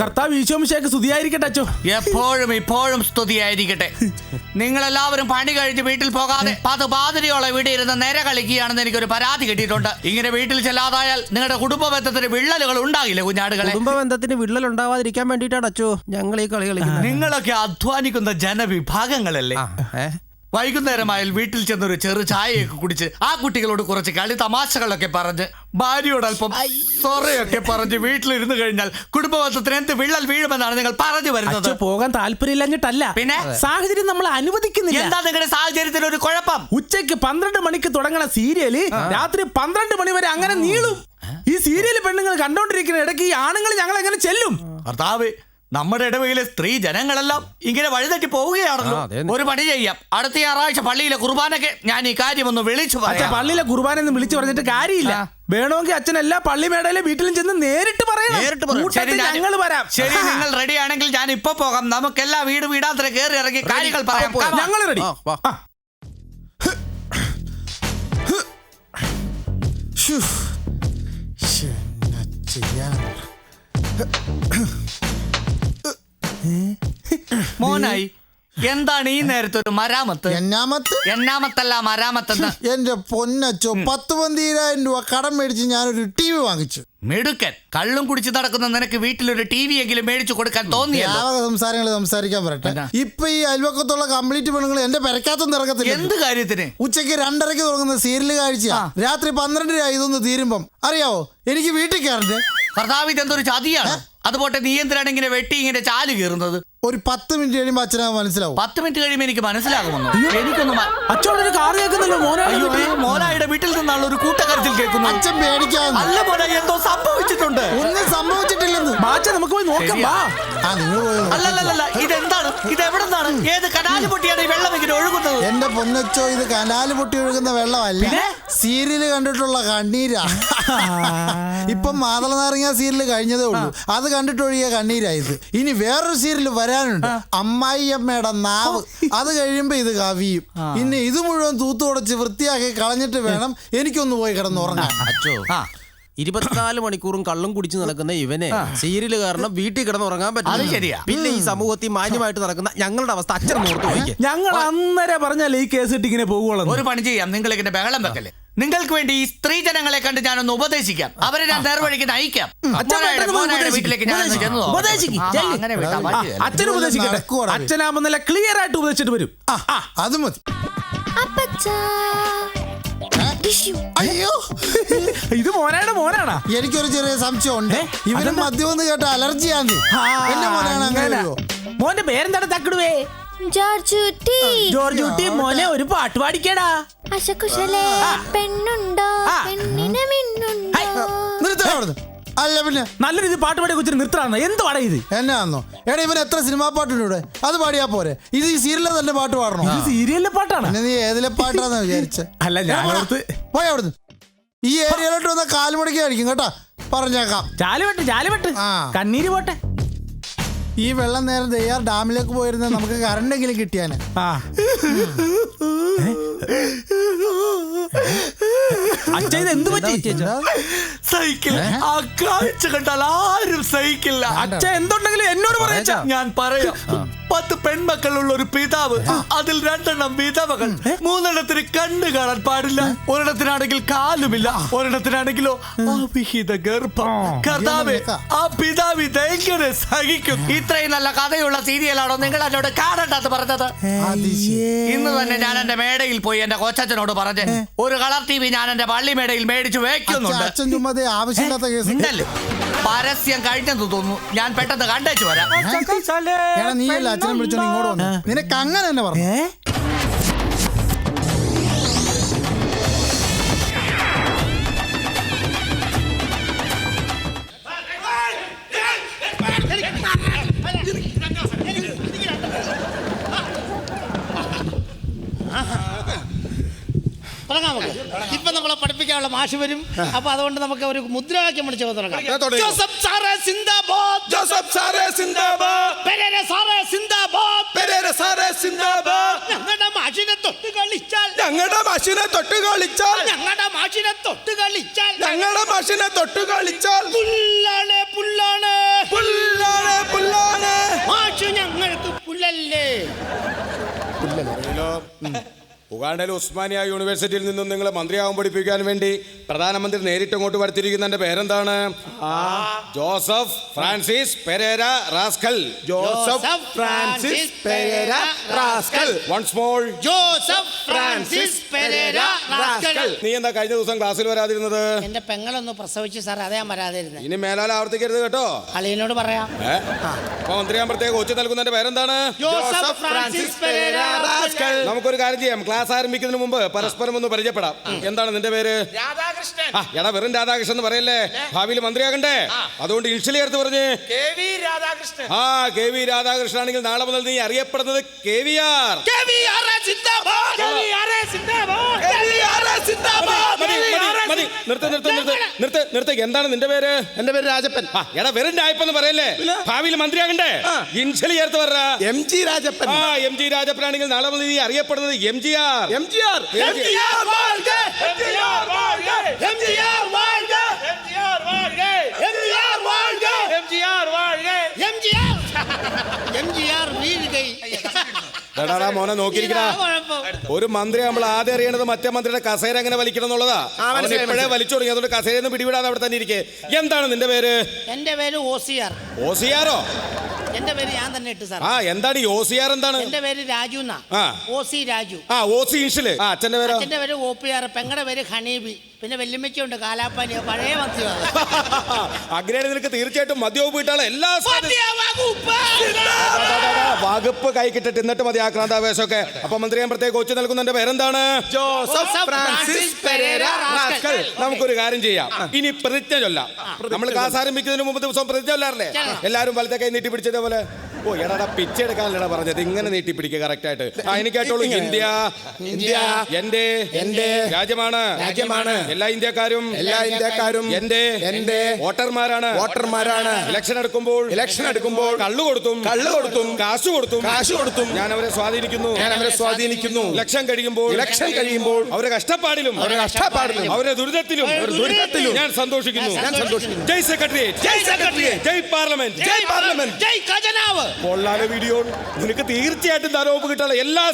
കർത്താവ് ഈശോമിശേക്ക് സ്തുതിയായിരിക്കട്ടെ അച്ചോ എപ്പോഴും ഇപ്പോഴും സ്തുതിയായിരിക്കട്ടെ. നിങ്ങളെല്ലാവരും പണി കഴിഞ്ഞ് വീട്ടിൽ പോകാതെ പത്ത് പാതിരിയോളം ഇവിടെ ഇരുന്ന് നേര കളിക്കുകയാണെന്ന് എനിക്കൊരു പരാതി കിട്ടിയിട്ടുണ്ട്. ഇങ്ങനെ വീട്ടിൽ ചെല്ലാതായാൽ നിങ്ങളുടെ കുടുംബ ബന്ധത്തിന് വിള്ളലുകൾ ഉണ്ടാകില്ല കുഞ്ഞാടുകളെ? കുടുംബ ബന്ധത്തിന് വിള്ളൽ ഉണ്ടാവാതിരിക്കാൻ വേണ്ടിയിട്ടാണ് അച്ചോ ഞങ്ങൾ ഈ കളി കളിക്കുന്നത്. നിങ്ങളൊക്കെ അധ്വാനിക്കുന്ന ജനവിഭാഗങ്ങളല്ലേ? വൈകുന്നേരമായാൽ വീട്ടിൽ ചെന്നൊരു ചെറു ചായയൊക്കെ കുടിച്ച് ആ കുട്ടികളോട് കുറച്ച് കളി തമാശകളൊക്കെ പറഞ്ഞ് ഭാര്യയോട് അല്പം സൊറയൊക്കെ പറഞ്ഞ് വീട്ടിലിരുന്ന് കഴിഞ്ഞാൽ കുടുംബബന്ധത്തിന് എന്ത് വിള്ളൽ വീഴുമെന്നാണ് നിങ്ങൾ പറഞ്ഞു വരുന്നത്. പോകാൻ താല്പര്യമില്ലഞ്ഞിട്ടല്ല. പിന്നെ? സാഹചര്യം നമ്മൾ അനുവദിക്കുന്നില്ല. എന്താ നിങ്ങളുടെ സാഹചര്യത്തിൽ ഒരു കുഴപ്പം? ഉച്ചയ്ക്ക് പന്ത്രണ്ട് മണിക്ക് തുടങ്ങണ സീരിയൽ രാത്രി പന്ത്രണ്ട് മണി വരെ അങ്ങനെ നീളും. ഈ സീരിയൽ പെണ്ണുങ്ങൾ കണ്ടോണ്ടിരിക്കുന്ന ഇടയ്ക്ക് ഈ ആണുങ്ങൾ ഞങ്ങൾ എങ്ങനെ ചെല്ലും ഭർത്താവ് നമ്മുടെ ഇടവയിലെ സ്ത്രീ ജനങ്ങളെല്ലാം ഇങ്ങനെ വഴിതെറ്റി പോവുകയാണല്ലോ. ആ. ഒരു പണി ചെയ്യാം. അടുത്ത ഞായറാഴ്ച പള്ളിയിലെ കുർബാനയ്ക്ക് ഞാൻ ഈ കാര്യം ഒന്ന് വിളിച്ചു അച്ഛൻ പറയാം പള്ളിയിലെ കുർബാനെന്ന് വിളിച്ചു പറഞ്ഞിട്ട് കാര്യമില്ല. വേണമെങ്കിൽ അച്ഛൻ എല്ലാ പള്ളിമേടയിലെ വീട്ടിലും ചെന്ന് നേരിട്ട് പറയണം. നേരിട്ട് പറയണം. കൂട്ടത്തിൽ ഞാൻ- ഞങ്ങൾ വരാം. ശരി നിങ്ങൾ റെഡി ആണെങ്കിൽ ഞാൻ ഇപ്പൊ പോകാം. നമുക്കെല്ലാ വീട് വീടാന്തര കയറി ഇറങ്ങി കാര്യങ്ങൾ പറയാം. Come on. ഞങ്ങൾ റെഡി ആ, വാ. മോനായി എന്താണ് ഈ നേരത്തെ ഒരു മരാമത്ത്? എന്നാമത്ത്? എന്നാമത്തല്ല മരാമത്ത് എന്റെ പൊന്നച്ചോ പത്ത് പന്തീരായിരം രൂപ കടം മേടിച്ച് ഞാനൊരു ടി വി വാങ്ങിച്ചു. മെടുക്കൻ. കള്ളും കുടിച്ച് നടക്കുന്ന നിനക്ക് വീട്ടിലൊരു ടി വി എങ്കിലും മേടിച്ചു കൊടുക്കാൻ തോന്നിയ സംസാരങ്ങൾ സംസാരിക്കാൻ പറയട്ടെ? ഇപ്പൊ ഈ അയൽവക്കത്തുള്ള കംപ്ലീറ്റ് പെണ്ണുങ്ങൾ എന്റെ പെരക്കാത്തൊന്നും ഇറങ്ങത്തില്ല. എന്ത് കാര്യത്തിന്? ഉച്ചയ്ക്ക് രണ്ടരയ്ക്ക് തുടങ്ങുന്ന സീരിയൽ കാഴ്ച. രാത്രി പന്ത്രണ്ടര ഇതൊന്ന് തീരുമ്പം. അറിയാവോ? എനിക്ക് വീട്ടിൽ കയറണ്ടേ? പ്രതാപിത് ഇതെന്തൊരു ചതിയാണ്? അതുപോട്ടെ നീ എന്തിനാണ് ഇങ്ങനെ വെട്ടി ഇങ്ങനെ ചാൽ കീറുന്നത്? ഒരു പത്ത് മിനിറ്റ് കഴിയുമ്പോ അച്ഛനാ മനസ്സിലാവും. പത്ത് മിനിറ്റ് കഴിയുമ്പോ എനിക്ക് മനസ്സിലാകുമെന്നോ. എനിക്കൊന്നും മ- അച്ഛനോട് ഒരു കാർ കേൾക്കുന്നല്ലോ മോനാണ് അയ്യോ ഈ മോനായുടെ വീട്ടിൽ നിന്നുള്ള ഒരു കൂട്ടക്കരച്ചിൽ കേൾക്കുന്നു അച്ഛൻ പേടിക്കാന്ന് അല്ല മോനെ എന്തോ സംഭവിച്ചിട്ടുണ്ട്. ഒന്നും സംഭവിച്ചിട്ടില്ലെന്ന്. ബാച്ച നമുക്ക് പോയി നോക്കാം. വാ ആ നിങ്ങൾ പോയി നോക്ക്. അല്ലല്ലല്ല ഇതെന്താണ് ഇത് എവിടെ നിന്നാണ് ഏത് കനാല് പൊട്ടിയാണ് ഈ വെള്ളം ഇങ്ങനെ ഒഴുകുന്നത്? എന്റെ പൊന്നച്ചോ ഇത് കനാല് പൊട്ടി ഒഴുകുന്ന വെള്ളമല്ല. പിന്നെ? സീരിയൽ കണ്ടിട്ടുള്ള കണ്ണീരാ. ഇപ്പം മാതള നാരങ്ങ സീരിയൽ കഴിഞ്ഞതേ ഉള്ളൂ. അത് കണ്ടിട്ട് ഒഴിയ കണ്ണീരായത് ഇനി വേറൊരു സീരിയൽ വരാനുണ്ട്. അമ്മായിയമ്മയുടെ നാവ്. അത് കഴിയുമ്പോ ഇത് കവിയും. പിന്നെ ഇത് മുഴുവൻ തൂത്തുടച്ച് വൃത്തിയാക്കി കളഞ്ഞിട്ട് വേണം എനിക്കൊന്ന് പോയി കിടന്നുറങ്ങാൻ അച്ചോ. ആ. ഇരുപത്തിനാല് മണിക്കൂറും കള്ളും കുടിച്ച് നടക്കുന്ന ഇവനെ സീരിയൽ കാരണം വീട്ടിൽ കിടന്ന് ഉറങ്ങാൻ അത് പറ്റും ശരിയാ. പിന്നെ ഈ സമൂഹത്തിൽ മാന്യമായിട്ട് നടക്കുന്ന ഞങ്ങളുടെ അവസ്ഥ അച്ഛൻ ഓർത്ത് നോക്കിയേ ഞങ്ങൾ അന്നേരം പറഞ്ഞാൽ ഈ കേസ് ഇട്ട് ഇങ്ങനെ പോകുകയുള്ളൂ ഒരു പണി ചെയ്യാം. നിങ്ങൾ ഇങ്ങനെ ബഹളം വെക്കല്ലേ? നിങ്ങൾക്ക് വേണ്ടി ഈ സ്ത്രീ ജനങ്ങളെ കണ്ട് ഞാനൊന്ന് ഉപദേശിക്കാം. അവരെ ഞാൻ നേർവഴിക്ക് നയിക്കാം. അച്ഛൻ മോനായുടെ- പെട്ടെന്ന് പോയി മോനായുടെ ഉപദേശിക്ക്. വീട്ടിലേക്ക് ഞാൻ ഒന്ന് ചെന്ന് നോക്കാം. ഉപദേശിക്ക്. ആ, ചെല്ല്. അങ്ങനെ വിട്ടാ മതിയല്ലോ. അച്ഛൻ ഉപദേശിക്കട്ടെ? നടക്കുവാടാ ഇത്. ക്ലിയർ ആയിട്ട് ഉപദേശിച്ചിട്ട് വരും. ആ. അത് മതി അപ്പച്ചാ. ടിഷ്യൂ അയ്യോ. ഇത് മോനാണ് മോനാണാ? എനിക്കൊരു ചെറിയ സംശയം ഉണ്ട്? ഇവന് മദ്യം ഒന്ന് കേട്ട അലർജിയാന്ന്. എന്റെ മോനാണ് അങ്ങനെ. മോന്റെ പേരെന്താണ് തക്കിടുവേ? ജോർജ് കുട്ടി മോനെ ഒരു പാട്ട് പാടിക്കേടാ. അശകുശലേ പെണ്ണുണ്ടോ? പെണ്ണിനെ മിന്നുണ്ടോ? നിർത്തണം അല്ല പിന്നെ. നല്ല രീതി പാട്ട് പാടി കൊച്ചിന് നിർത്തണം പാടാ ഇത്? എന്നാന്നോ? എടാ ഇവൻ എത്ര സിനിമാ പാട്ടുണ്ട് ഇവിടെ? അത് പാടിയാ പോരെ. ഇത് ഈ സീരിയലിൽ തന്നെ പാട്ട് പാടണോ? ഇത് സീരിയലിലെ പാട്ടാണ്. പിന്നെ നീ ഏതിലെ പാട്ടാന്ന് വിചാരിച്ച? അല്ല ഞാൻ പോയി അവിടുന്ന്. ഈ ഏരിയയിലോട്ട് വന്ന കാൽമുടക്കി കഴിക്കും കേട്ടാ. പറഞ്ഞേക്കാം. ചാലുവെട്ട് ചാലുവെട്ട്. കണ്ണീര് പോട്ടെ. ഈ വെള്ളം നേരം ദയ്യാർ ഡാമിലേക്ക് പോയിരുന്ന നമുക്ക് കറണ്ടെങ്കിലും കിട്ടിയാന്. ആ. അച്ഛ ഇത് എന്ത് പറ്റി? സഹിക്കില്ല ആ കാഴ്ച കണ്ടാൽ ആരും സഹിക്കില്ല. അച്ഛ എന്തുണ്ടെങ്കിലും എന്നോട് ഞാൻ പറയാം. പത്ത് പെൺമക്കളുള്ള ഒരു പിതാവ് അതിൽ രണ്ടെണ്ണം വിധവകൾ. മൂന്നെണ്ണത്തിന് കണ്ണ് കാണാൻ പാടില്ല. ഒരെണ്ണത്തിനാണെങ്കിൽ കാലുമില്ല. ഒരെണ്ണത്തിനാണെങ്കിലോ അവിഹിത ഗർഭം. കർത്താവ് ആ പിതാവ് ഇതെങ്ങനെ സഹിക്കും? ഇത്രയും നല്ല കഥയുള്ള സീരിയലാണോ നിങ്ങൾ എന്നോട് കാണണ്ടെന്ന് പറഞ്ഞത്? ഇന്ന് തന്നെ ഞാൻ എന്റെ മേടയിൽ പോയി എന്റെ കൊച്ചച്ഛനോട് പറഞ്ഞ് ഒരു കളർ ടി വി ഞാൻ എന്റെ പള്ളി മേടയിൽ മേടിച്ചു വെക്കുന്നുണ്ട് അച്ഛൻ ചുമ്മാ ആവശ്യമില്ലാത്ത കേസ്. ഉണ്ടല്ലോ പരസ്യം കഴിഞ്ഞെന്ന് തോന്നുന്നു. ഞാൻ പെട്ടെന്ന് കണ്ടേച്ചു വരാം. എടാ നീ അല്ല അച്ഛനെ വിളിച്ചോണ്ട് ഇങ്ങോട്ട് വന്നു? നിനക്ക് അങ്ങനെ തന്നെ പറഞ്ഞു. ഇപ്പൊ നമ്മളെ പഠിപ്പിക്കാനുള്ള മാഷ് വരും. അപ്പൊ അതുകൊണ്ട് നമുക്ക് ഒരു മുദ്രാവാക്യം വിളിച്ച് തുടങ്ങാം. ജോസഫ് സാറേ സിന്ദാബാദ്. ജോസഫ് സാറേ സിന്ദാബാദ്. പെരേര സാറേ സിന്ദാബാദ്. പെരേര സാറേ സിന്ദാബാദ്. ഞങ്ങളുടെ മാഷിനെ തൊട്ട് കളിച്ചാൽ. ഞങ്ങളുടെ മഷിനെ തൊട്ട് കളിച്ചാൽ. ഞങ്ങളുടെ മാഷിനെ തൊട്ട് കളിച്ചാൽ. ഞങ്ങളുടെ മഷിനെ തൊട്ട് കളിച്ചാൽ. പുല്ലാണ് പുല്ലാണ്. പുല്ലാണ് പുല്ലാണ്. മാഷ് ഞങ്ങൾക്ക് പുല്ലല്ലേ? ഉഗാണ്ടയിലെ ഉസ്മാനിയ യൂണിവേഴ്സിറ്റിയിൽ നിന്നും നിങ്ങളെ മന്ത്രിയാവാൻ പഠിപ്പിക്കാൻ വേണ്ടി പ്രധാനമന്ത്രി നേരിട്ട് അങ്ങോട്ട് വരുത്തിയിരിക്കുന്നതിന്റെ പേരെന്താണ്? Joseph Francis Perera rascal. Joseph Francis Perera rascal. Once more Joseph Francis Perera rascal. നീ എന്താ കഴിഞ്ഞ ദിവസം ക്ലാസ്സിൽ വരാതിരുന്നത്? എന്റെ പെങ്ങളൊന്ന് പ്രസവിച്ചു സാർ അതേ ഞാൻ വരാതിരുന്നത് ഇനി മേലാൽ ആവർത്തിക്കരുത് കേട്ടോ. അളിയനോട് പറയാം? അപ്പൊ മന്ത്രിയാൻ പ്രത്യേക നൽകുന്ന നൽകുന്നതിന്റെ പേരെന്താണ്? Joseph Francis Perera rascal. നമുക്കൊരു കാര്യം ചെയ്യാം. ക്ലാസ് ആരംഭിക്കുന്നതിന് മുമ്പ് പരസ്പരം ഒന്ന് പരിചയപ്പെടാം. എന്താണ് നിന്റെ പേര്? രാധാകൃഷ്ണൻ. ആ എടാ വെറും രാധാകൃഷ്ണൻ എന്ന് പറയല്ലേ? ഭാവിയിൽ മന്ത്രിയാകണ്ടേ? അതുകൊണ്ട് ഇൻഷലി എടുത്ത് പറഞ്ഞ്. K V Radhakrishnan. ആ കെ വി രാധാകൃഷ്ണൻ ആണെങ്കിൽ നാളെ മുതൽ നീ അറിയപ്പെടുന്നത് കെ വി ആർ. മതി നിർത്ത് നിർത്ത് നിർത്ത് നിർത്ത് നിർത്ത്. എന്താണ് നിന്റെ പേര്? എന്റെ പേര് രാജപ്പൻ. ആ എടാ വെറും രാജപ്പൻ എന്ന് പറയല്ലേ? ഭാവിയിൽ മന്ത്രിയാകണ്ടേ? ഇൻഷലി ചേർത്ത് പറ എം ജി രാജപ്പൻ. ആ എം ജി രാജപ്പനാണെങ്കിൽ നാളെ മുതൽ നീ അറിയപ്പെടുന്നത് M G R. MGR. MGR. MGR வாழ்க. எம்ஜிஆர் வாழ்க. எம்ஜிஆர் வாழ்க. எம்ஜிஆர் வாழ்க. எம்ஜிஆர் வாழ்க. எம்ஜிஆர் வாழ்க. எம்ஜிஆர். எம்ஜிஆர் வீழ்கை എടാടാ മോനെ നോക്കിയിരിക്കണ ഒരു മന്ത്രി നമ്മൾ ആദ്യം അറിയേണ്ടത് മറ്റേ മന്ത്രിയുടെ കസേര എങ്ങനെ വലിക്കണം എന്നുള്ളതാ. അവൻ ഇപ്പോഴേ വലിച്ചു തുടങ്ങി. അതുകൊണ്ട് കസേരന്ന് പിടിവിടാതെ അവിടെ തന്നെ ഇരിക്കെ. എന്താണ് നിന്റെ പേര്? എന്റെ പേര് ഓസിയാർ. ഓസിയാറോ? എന്റെ പേര് ഞാൻ തന്നെ ഇട്ടു സാർ ആ എന്താണ് ഈ ഓസിയാർ എന്താണ്? എന്റെ പേര് രാജു എന്നാ. ആ. ഓസി രാജു. ആ ഓസി ഇൻഷിൽ. ആ അച്ഛന്റെ പേര്? അച്ഛന്റെ പേര് ഓപ്പിയാർ പെങ്ങളുടെ പേര് ഹണീബി. പിന്നെ വെല്ലുമ്മയ്ക്കുണ്ട് കാലാപ്പാനിയോ പഴയ മദ്യമാണ് അങ്ങനെ നിനക്ക് തീർച്ചയായിട്ടും മദ്യവും വീട്ടാളെ എല്ലാ വകുപ്പ് കൈ കിട്ടിട്ട് എന്നിട്ട് മതി ആക്രാന്താവേശമൊക്കെ. അപ്പൊ മന്ത്രി ഞാൻ പ്രത്യേക കൊച്ചു നൽകുന്നതിന്റെ പേരെന്താണ്? Joseph Francis Perera rascal. നമുക്കൊരു കാര്യം ചെയ്യാം. ഇനി പ്രതിജ്ഞ ചൊല്ലാം. നമ്മൾ കാസ് ആരംഭിക്കുന്നതിന് മുമ്പ് ദിവസം പ്രതിജ്ഞ ചൊല്ലാറില്ലേ? എല്ലാവരും വലത്തെ കൈ നീട്ടി പിടിച്ചതേ പോലെ. ഓ എടാ പിച്ചെടുക്കാനല്ലടാ പറഞ്ഞത്. ഇങ്ങനെ നീട്ടി പിടിക്കുക കറക്റ്റ് ആയിട്ട്. ആ എനിക്ക് കേട്ടോളൂ ഇന്ത്യ ഇന്ത്യ എന്റെ എന്റെ രാജ്യമാണ്. രാജ്യമാണ്. എല്ലാ ഇന്ത്യക്കാരും എല്ലാ ഇന്ത്യക്കാരും എന്റെ എന്റെ വോട്ടർമാരാണ്. വോട്ടർമാരാണ്. ഇലക്ഷൻ എടുക്കുമ്പോൾ ഇലക്ഷൻ എടുക്കുമ്പോൾ കള്ളു കൊടുത്തും കള്ളു കൊടുത്തും കാശ് കൊടുത്തും കാശ് കൊടുത്തും ഞാൻ അവരെ സ്വാധീനിക്കുന്നു. ഞാൻ അവരെ സ്വാധീനിക്കുന്നു. ഇലക്ഷൻ കഴിയുമ്പോൾ ഇലക്ഷൻ കഴിയുമ്പോൾ അവരെ കഷ്ടപ്പാടിലും അവരെ കഷ്ടപ്പാടിലും അവരെ ദുരിതത്തിലും അവരുടെ ദുരിതത്തിലും ഞാൻ സന്തോഷിക്കുന്നു. ഞാൻ സന്തോഷിക്കുന്നു. ജയ് സെക്രട്ടറിയേറ്റ്. ജയ് സെക്രട്ടറിയേറ്റ്. ജയ് പാർലമെന്റ്. ജയ് പാർലമെന്റ്. ജയ് ഖജനാവ്. കൊള്ളാലെ വീഡിയോ നിനക്ക് തീർച്ചയായിട്ടും ധനവകുപ്പ് കിട്ടാനുള്ള എല്ലാ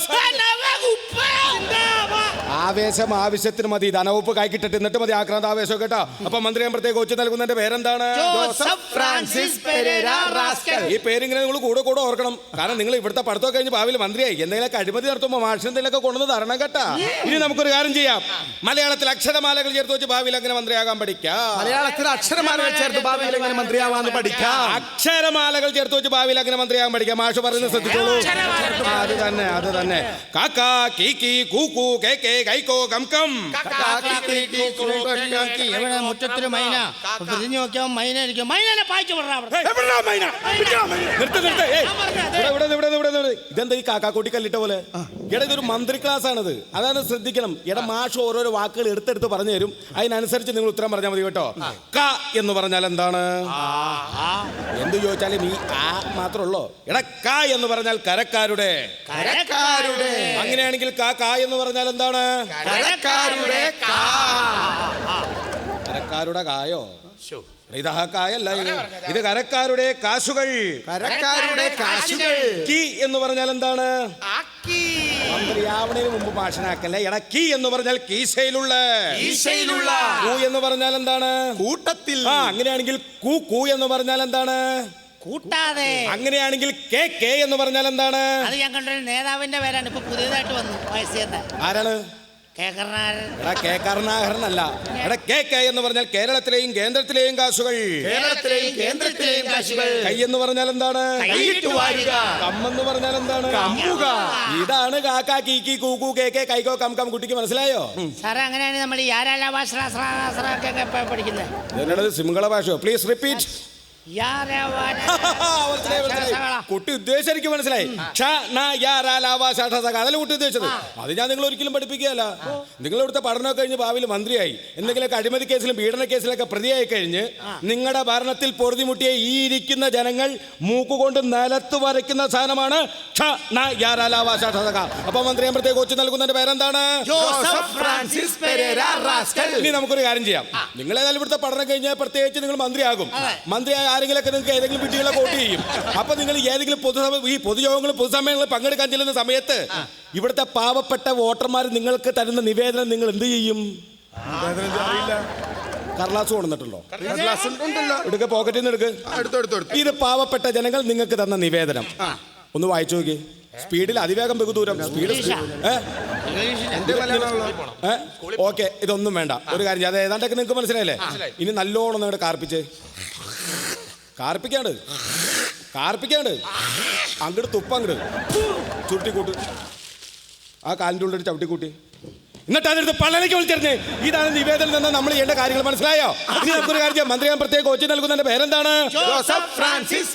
ആവേശം ആവശ്യത്തിന് മതി. ധനവകുപ്പ് കൈക്കിട്ടിട്ട് എന്നിട്ട് മതി ആക്രാന്ത ആവേശം കേട്ടോ. അപ്പൊ മന്ത്രി ഞാൻ പ്രത്യേക കൊച്ചു നൽകുന്നതിന്റെ പേരെന്താണ്? ഫ്രാൻസിസ് ഈ പേരിങ്ങനെ നിങ്ങൾ കൂടെ കൂടെ ഓർക്കണം. കാരണം നിങ്ങൾ ഇവിടുത്തെ പഠിത്തം കഴിഞ്ഞ് ഭാവിയിൽ മന്ത്രിയായി. എന്തെങ്കിലുമൊക്കെ അഴിമതി നടത്തുമ്പോൾ മാഷിന് എന്തെങ്കിലുമൊക്കെ കൊണ്ടുവന്ന് തരണം കേട്ടാ. ഇനി നമുക്കൊരു കാര്യം ചെയ്യാം. മലയാളത്തിൽ അക്ഷരമാലകൾ ചേർത്ത് വെച്ച് ഭാവിയിൽ അങ്ങനെ മന്ത്രിയാകാൻ പഠിക്കാം? മലയാളത്തിൽ അക്ഷരമാലകൾ ചേർത്ത് ഭാവിയിൽ എങ്ങനെ മന്ത്രിയാവാന്ന് പഠിക്കാം? അക്ഷരമാലകൾ ചേർത്ത് വെച്ച് ഭാവിയിൽ അങ്ങനെ മന്ത്രിയാകാൻ പഠിക്കാം? മാഷ് പറയുന്നത് ശ്രദ്ധിച്ചോളൂ. അത് തന്നെ അത് തന്നെ. കാക്ക കൂ കൂ കേ കേ കൈക്കോ കംകം എവിടെ മുറ്റത്തൊരു മൈന? തിരിഞ്ഞു നോക്കിയാൽ മൈന ഇരിക്കും. മൈനനെ പായിച്ചു. ഇതെന്താ ഈ കാക്കാക്കൂട്ടി കല്ലിട്ട പോലെ എടാ ഇതൊരു മന്ത്രി ക്ലാസ് ആണത് അതാണ് ശ്രദ്ധിക്കണം. ഇട മാഷ് ഓരോരോ വാക്കുകൾ എടുത്തെടുത്ത് പറഞ്ഞു തരും. അതിനനുസരിച്ച് നിങ്ങൾ ഉത്തരം പറഞ്ഞാൽ മതി കേട്ടോ. ക എന്ന് പറഞ്ഞാൽ എന്താണ്? എന്ത് ചോദിച്ചാലും ഈ ആ മാത്രമുള്ളോ? എടാ ക എന്ന് പറഞ്ഞാൽ കരക്കാരുടെ. കരക്കാരുടെ. അങ്ങനെയാണെങ്കിൽ ക കാ എന്ന് പറഞ്ഞാൽ എന്താണ്? കരക്കാരുടെ കാ. കരക്കാരുടെ കായോ? ഇത് ആ കായല്ല ഇത്. ഇത് കരക്കാരുടെ കാശുകൾ. കരക്കാരുടെ കാശുകൾ. കീ എന്ന് പറഞ്ഞാൽ എന്താണ്? മന്ത്രിയാവണതിന് മുമ്പ് ഭാഷനാക്കല്ലേ എടാ കീ എന്ന് പറഞ്ഞാൽ കീശയിലുള്ള. ഈശയിലുള്ള കൂ എന്ന് പറഞ്ഞാൽ എന്താണ്? കൂട്ടത്തിൽ. ആ അങ്ങനെയാണെങ്കിൽ കൂ കൂ എന്ന് പറഞ്ഞാൽ എന്താണ്? കൂട്ടാതെ. അങ്ങനെയാണെങ്കിൽ കെ കെ എന്ന് പറഞ്ഞാൽ എന്താണ്? അത് ഞാൻ കണ്ടൊരു നേതാവിന്റെ പേരാണ്. ഇപ്പൊ പുതിയതായിട്ട് വന്നു ആരാണ്? എടാ കെ കരുണാകരനല്ല എടാ കെ കെ എന്ന് പറഞ്ഞാൽ കേരളത്തിലെയും കേന്ദ്രത്തിലെയും കാശുകൾ കേരളത്തിലെയും കേന്ദ്രത്തിലെയും കാശുകൾ കൈ എന്ന് പറഞ്ഞാൽ എന്താണ് കമ്മെന്ന് പറഞ്ഞാൽ എന്താണ് കമ്മുക ഇതാണ് കാക്ക കീക്കി കീ കൂക്കു കേ കെ കൈക്കോ കം കം കുട്ടിക്ക് മനസ്സിലായോ സാറേ അങ്ങനെയാണ് നമ്മൾ പഠിക്കുന്നത് സിംഗള ഭാഷയോ പ്ലീസ് റിപ്പീറ്റ് മനസ്സിലായി, മനസ്സിലായി. കുട്ടി ഉദ്ദേശിച്ച എനിക്ക് മനസ്സിലായി. ക്ഷ, ന, യ, ര, ല, വ, ശ, ഠ, സ, ക. അതല്ലേ കുട്ടി ഉദ്ദേശിച്ചത്? അത് ഞാൻ നിങ്ങൾ ഒരിക്കലും പഠിപ്പിക്കുകയല്ല. നിങ്ങൾ ഇവിടുത്തെ പഠനമൊക്കെ കഴിഞ്ഞ് ഭാവിയിൽ മന്ത്രിയായി. എന്തെങ്കിലുമൊക്കെ അഴിമതി കേസിലും പീഡന കേസിലൊക്കെ പ്രതിയായി കഴിഞ്ഞ് നിങ്ങളുടെ ഭരണത്തിൽ പൊറുതിമുട്ടിയ ഈ ഇരിക്കുന്ന ജനങ്ങൾ മൂക്കുകൊണ്ട് നിലത്ത് വരയ്ക്കുന്ന സാധനമാണ് ക്ഷ, ന, യ, ര, ല, വ, ശ, ഠ, സ, ക. അപ്പൊ മന്ത്രി അമൃത്തെ കൊച്ചു നൽകുന്നതിന്റെ പേരെന്താണ്? Joseph Francis Perera rascal. ഇനി നമുക്കൊരു കാര്യം ചെയ്യാം. നിങ്ങൾ ഏതായാലും ഇവിടുത്തെ പഠനം കഴിഞ്ഞാൽ പ്രത്യേകിച്ച് നിങ്ങൾ മന്ത്രിയാകും. മന്ത്രിയായ ആരെങ്കിലൊക്കെ നിങ്ങൾക്ക് ഏതെങ്കിലും വീട്ടുകളെ വോട്ട് ചെയ്യും. അപ്പൊ നിങ്ങൾ ഏതെങ്കിലും പൊതുസഭ ഈ പൊതുയോഗങ്ങളും പൊതുസമ്മേളനങ്ങൾ പങ്കെടുക്കാൻ ചെല്ലുന്ന സമയത്ത് ഇവിടുത്തെ പാവപ്പെട്ട വോട്ടർമാർ നിങ്ങൾക്ക് തരുന്ന നിവേദനം നിങ്ങൾ എന്ത് ചെയ്യും? കർലാസ് കൊണ്ടുവന്നിട്ടുണ്ടോ? എടുക്ക പോക്കറ്റിൽ നിന്ന് എടുക്ക്. ഇത് പാവപ്പെട്ട ജനങ്ങൾ നിങ്ങൾക്ക് തന്ന നിവേദനം. ഒന്ന് വായിച്ചു നോക്കി. സ്പീഡിൽ അതിവേഗം ബഹുദൂരം സ്പീഡ് ഓക്കെ ഇതൊന്നും വേണ്ട. ഒരു കാര്യം. അത് ഏതാണ്ടൊക്കെ നിങ്ങൾക്ക് മനസ്സിലായില്ലേ? ഇനി നല്ലോണം നിങ്ങളുടെ കാർപ്പിച്ച്. കാർപ്പിക്കാണ്ട്. കാർപ്പിക്കാണ്ട്. അങ്ങോട്ട് തുപ്പ അങ്ങോട്ട് ചുരുട്ടിക്കൂട്ട്. ആ കാലിന്റെ ഉള്ളിൽ ചവിട്ടിക്കൂട്ടി. എന്നിട്ട് അതെടുത്ത് പള്ളലേക്ക് വിളിച്ചെറിഞ്ഞ് ഇതാണ് നിവേദനം തന്നെ നമ്മൾ ചെയ്യേണ്ട കാര്യങ്ങൾ മനസ്സിലായോ? ഇനി നമുക്കൊരു കാര്യം ചെയ്യാം. മന്ത്രി ഞാൻ പ്രത്യേക കോച്ച് നൽകുന്നതിന്റെ പേരെന്താണ്? ഫ്രാൻസിസ്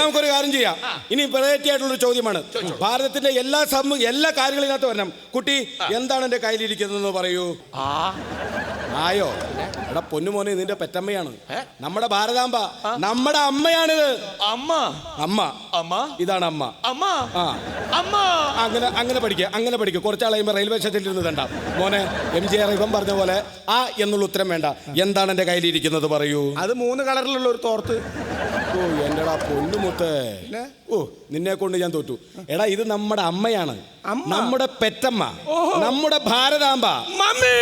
നമുക്കൊരു കാര്യം ചെയ്യാം. ഇനി വെറൈറ്റി ആയിട്ടുള്ള ചോദ്യമാണ്. ഭാരതത്തിന്റെ എല്ലാ സം എല്ലാ കാര്യങ്ങളും ഇതിനകത്ത് വരണം. കുട്ടി എന്താണ് എന്റെ കയ്യിലിരിക്കുന്നതെന്ന് പറയൂ. ആയോ? എടാ പൊന്നുമോനെ നിന്റെ പെറ്റമ്മയാണ്. നമ്മുടെ ഭാരതാംബ. നമ്മുടെ അമ്മയാണിത്. അമ്മ. അമ്മ. അമ്മ? ഇതാണ് അമ്മ. അമ്മ? അമ്മ? അങ്ങനെ അങ്ങനെ പഠിക്കുക അങ്ങനെ പഠിക്കുക കുറച്ചാൾ കഴിയുമ്പോൾ റെയിൽവേ സ്റ്റേഷനിൽ ഇരുന്ന് തണ്ട. മോനെ എം ജി ആർ ഇവൻ പറഞ്ഞ പോലെ ആ എന്നുള്ള ഉത്തരം വേണ്ട. എന്താണ് എന്റെ കയ്യിലിരിക്കുന്നത് പറയൂ? അത് മൂന്ന് കളറിലുള്ള ഒരു തോർത്ത്. ഓ എന്റെടാ പൊന്നുമുത്തേ. ഓ നിന്നെ കൊണ്ട് ഞാൻ തോറ്റു. എടാ ഇത് നമ്മുടെ അമ്മയാണ്. നമ്മുടെ പെറ്റമ്മ. നമ്മുടെ ഭാരതാംബ. മമ്മി!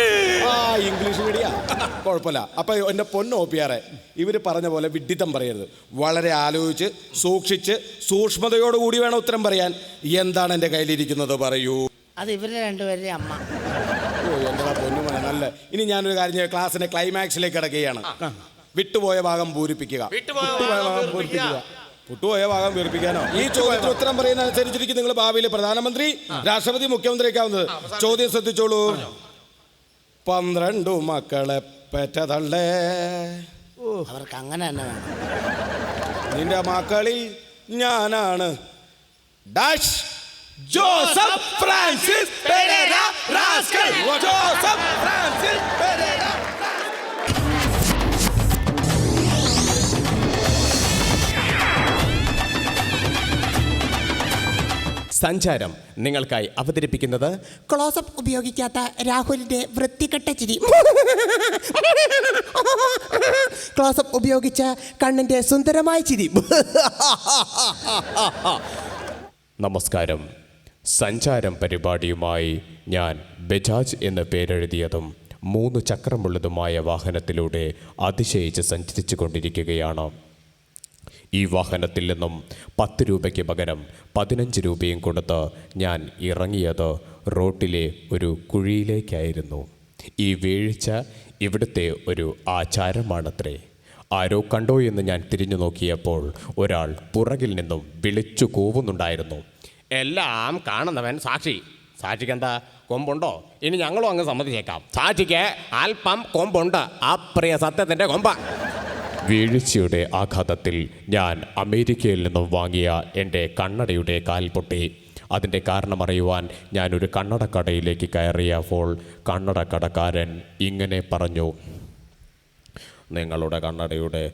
ആ ഇംഗ്ലീഷ് മീഡിയ. കുഴപ്പമില്ല. അപ്പൊ എന്റെ പൊന്ന് ഓപ്പിയാറെ ഇവർ പറഞ്ഞ പോലെ വിഡ്ഢിത്തം പറയരുത്. വളരെ ആലോചിച്ച് സൂക്ഷിച്ച് സൂക്ഷ്മതയോടുകൂടി വേണം ഉത്തരം പറയാൻ. എന്താണ് എന്റെ കയ്യിലിരിക്കുന്നത് പറയൂ. അത് ഇവരുടെ രണ്ടുപേരുടെ അമ്മ. ഓ എന്റെ പൊന്നു നല്ല. ഇനി ഞാനൊരു കാര്യം ചെയ്യാം. ക്ലാസ്സിന്റെ ക്ലൈമാക്സിലേക്ക് കിടക്കുകയാണ്. വിട്ടുപോയ ഭാഗം പൂരിപ്പിക്കുക. വിട്ടുപോയ ഭാഗം പൂരിപ്പിക്കുക. വിട്ടുപോയ ഭാഗം പൂരിപ്പിക്കാനോ? ഈ ചോദ്യത്തിന് ഉത്തരം പറയുന്ന അനുസരിച്ചിരിക്കും നിങ്ങൾ ഭാവിയിലെ പ്രധാനമന്ത്രി രാഷ്ട്രപതി മുഖ്യമന്ത്രി ആവുന്നത്. ചോദ്യം ശ്രദ്ധിച്ചോളൂ. പന്ത്രണ്ടു മക്കളെ പെറ്റതള്ളേ. അവർക്ക് അങ്ങനെ തന്നെ വേണം. നിന്റെ മക്കളിൽ ഞാനാണ്. Dash Joseph Francis Perera rascal. Joseph Francis Perera. സഞ്ചാരം നിങ്ങൾക്കായി അവതരിപ്പിക്കുന്നത് ക്ലോസപ്പ് ഉപയോഗിക്കാത്ത രാഹുലിന്റെ വൃത്തികെട്ട ചിരി. ക്ലോസപ്പ് ഉപയോഗിച്ച കണ്ണിന്റെ സുന്ദരമായ ചിരി. നമസ്കാരം. സഞ്ചാരം പരിപാടിയുമായി ഞാൻ ബജാജ് എന്ന് പേരെഴുതിയതും മൂന്ന് ചക്രമുള്ളതുമായ വാഹനത്തിലൂടെ അതിശയിച്ച് സഞ്ചരിച്ചു കൊണ്ടിരിക്കുകയാണ് ഈ വാഹനത്തിൽ നിന്നും പത്ത് രൂപയ്ക്ക് പകരം പതിനഞ്ച് രൂപയും കൊടുത്ത് ഞാൻ ഇറങ്ങിയത് റോട്ടിലെ ഒരു കുഴിയിലേക്കായിരുന്നു. ഈ വീഴ്ച ഇവിടുത്തെ ഒരു ആചാരമാണത്രേ. ആരോ കണ്ടോ എന്ന് ഞാൻ തിരിഞ്ഞു നോക്കിയപ്പോൾ ഒരാൾ പുറകിൽ നിന്നും വിളിച്ചു കൂവുന്നുണ്ടായിരുന്നു. എല്ലാം കാണുന്നവൻ സാക്ഷി. സാക്ഷിക്ക് എന്താ കൊമ്പുണ്ടോ? ഇനി ഞങ്ങളും അങ്ങ് സമ്മതിച്ചേക്കാം. സാക്ഷിക്ക് അല്പം കൊമ്പുണ്ട്. ആ പ്രിയ സത്യത്തിന്റെ കൊമ്പ. വീഴ്ചയുടെ ആഘാതത്തിൽ ഞാൻ അമേരിക്കയിൽ നിന്നും വാങ്ങിയ എന്റെ കണ്ണടയുടെ കാൽ പൊട്ടി. അതിന്റെ കാരണമറിയുവാൻ ഞാനൊരു കണ്ണടക്കടയിലേക്ക് കയറിയപ്പോൾ കണ്ണടക്കടക്കാരൻ ഇങ്ങനെ പറഞ്ഞു. നിങ്ങളുടെ കണ്ണടയുടെ